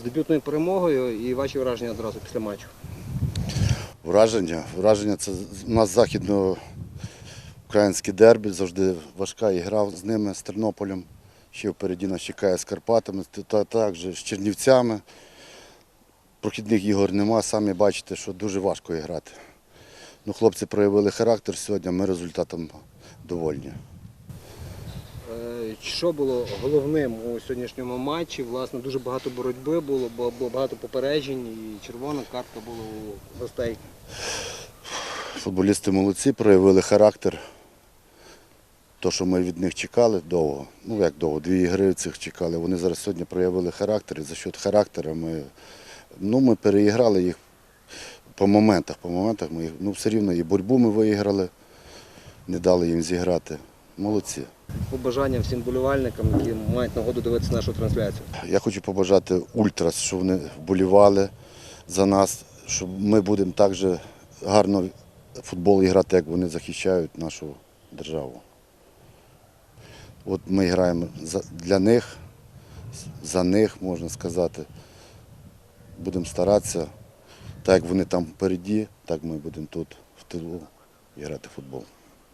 з дебютною перемогою і ваші враження одразу після матчу. Враження. Враження це у нас західноукраїнське дербі, завжди важка ігра з ними, з Тернополем. Ще впереді нас чекає з Карпатами, та також з Чернівцями. Прохідних ігор нема, самі бачите, що дуже важко грати. Ну, хлопці проявили характер сьогодні, ми результатом довольні. Е, Що було головним у сьогоднішньому матчі? Власне, дуже багато боротьби було, було багато попереджень, і червона картка була у гостей. Футболісти молодці, проявили характер. То, що ми від них чекали довго, ну як довго, дві ігри цих чекали. Вони зараз сьогодні проявили характер, і за счет характера ми, ну, ми переіграли їх по моментах. По моментах ми ну, все рівно і боротьбу ми виіграли, не дали їм зіграти. Молодці. Побажання всім болівальникам, які мають нагоду дивитися нашу трансляцію. Я хочу побажати ультрас, щоб вони вболівали за нас, щоб ми будемо так же гарно футбол грати, як вони захищають нашу державу. От ми граємо для них, за них, можна сказати. Будемо старатися, так як вони там впереді, так ми будемо тут в тилу грати в футбол.